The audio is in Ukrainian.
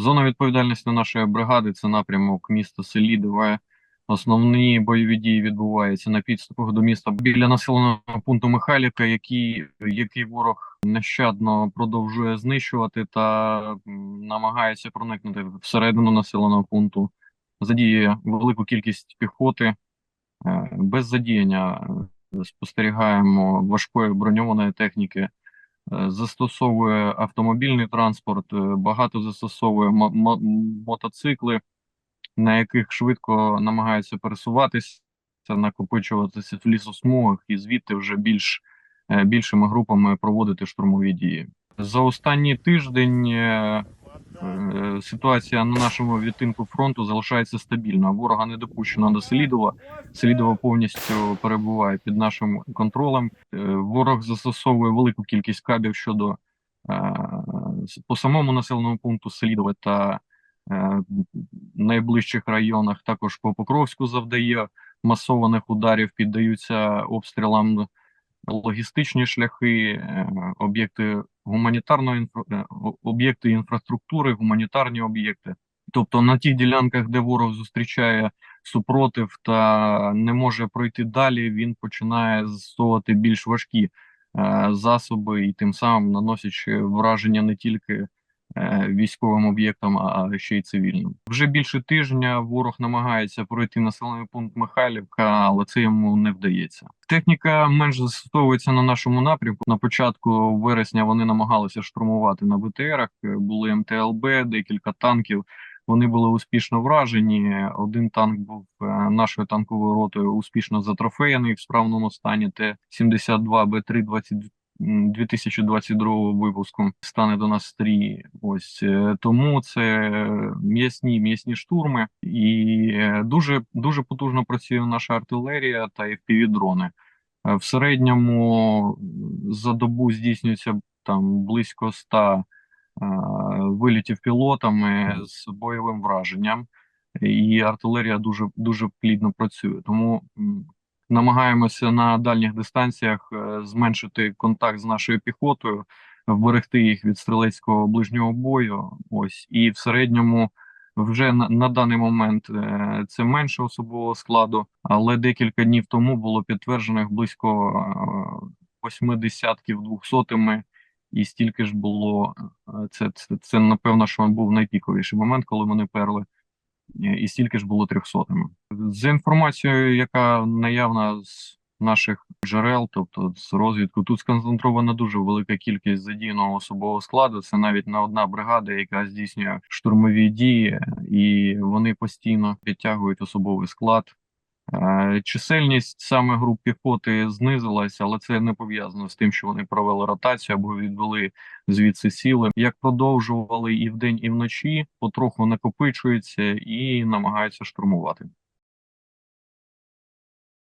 Зона відповідальності нашої бригади це напрямок міста Селідове. Основні бойові дії відбуваються на підступах до міста біля населеного пункту Михайлівка, який, який ворог нещадно продовжує знищувати та намагається проникнути всередину населеного пункту. Задіє велику кількість піхоти. Е, Без задіяння е, спостерігаємо важкої броньованої техніки, застосовує автомобільний транспорт, е, багато застосовує мо- мо- мотоцикли, на яких швидко намагаються пересуватися, накопичуватися в лісосмугах і звідти вже більш е, більшими групами проводити штурмові дії. За останній тиждень е, е, ситуація на нашому відтинку фронту залишається стабільна. Ворога не допущено до Селідова. Селідово повністю перебуває під нашим контролем. Е, Ворог застосовує велику кількість кабів щодо е, по самому населеному пункту Селідове та е, найближчих районах. Також по Покровську завдає масованих ударів, піддаються обстрілам логістичні шляхи, об'єкти гуманітарної інфра... е, об'єкти інфраструктури, гуманітарні об'єкти. Тобто на тих ділянках, де ворог зустрічає супротив та не може пройти далі, він починає застосовувати більш важкі е, засоби і тим самим наносячи враження не тільки військовим об'єктам, а ще й цивільним. Вже більше тижня ворог намагається пройти населений пункт Михайлівка, але це йому не вдається. Техніка менш застосовується на нашому напрямку. На початку вересня вони намагалися штурмувати на БТРах. е, Були МТЛБ, декілька танків. Вони були успішно вражені. Один танк був е, нашою танковою ротою успішно затрофеєний в справному стані. Т-72 Б3 20 м, 2022 випуску стане до нас стрій. Ось е, тому це м'ясні м'ясні штурми, і е, дуже дуже потужно працює наша артилерія та FPV-дрони. Е, В середньому за добу здійснюється там близько 100 е, вилітів пілотами з бойовим враженням, і артилерія дуже дуже плідно працює. Тому намагаємося на дальніх дистанціях е, зменшити контакт з нашою піхотою, вберегти їх від стрілецького ближнього бою. Ось і в середньому. Вже на, на даний момент е, це менше особового складу, але декілька днів тому було підтверджених близько е, восьми десятків двохсотими, і стільки ж було. Це, це, це напевно, що був найпіковіший момент, коли вони перли, і стільки ж було трьохсотими. За інформацією, яка наявна з наших джерел, тобто з розвідку, тут сконцентрована дуже велика кількість задійного особового складу. Це навіть не одна бригада, яка здійснює штурмові дії, і вони постійно підтягують особовий склад. Е, Чисельність саме груп піхоти знизилася, але це не пов'язано з тим, що вони провели ротацію або відвели звідси сіли. Як продовжували і вдень, і вночі, потроху накопичуються і намагаються штурмувати.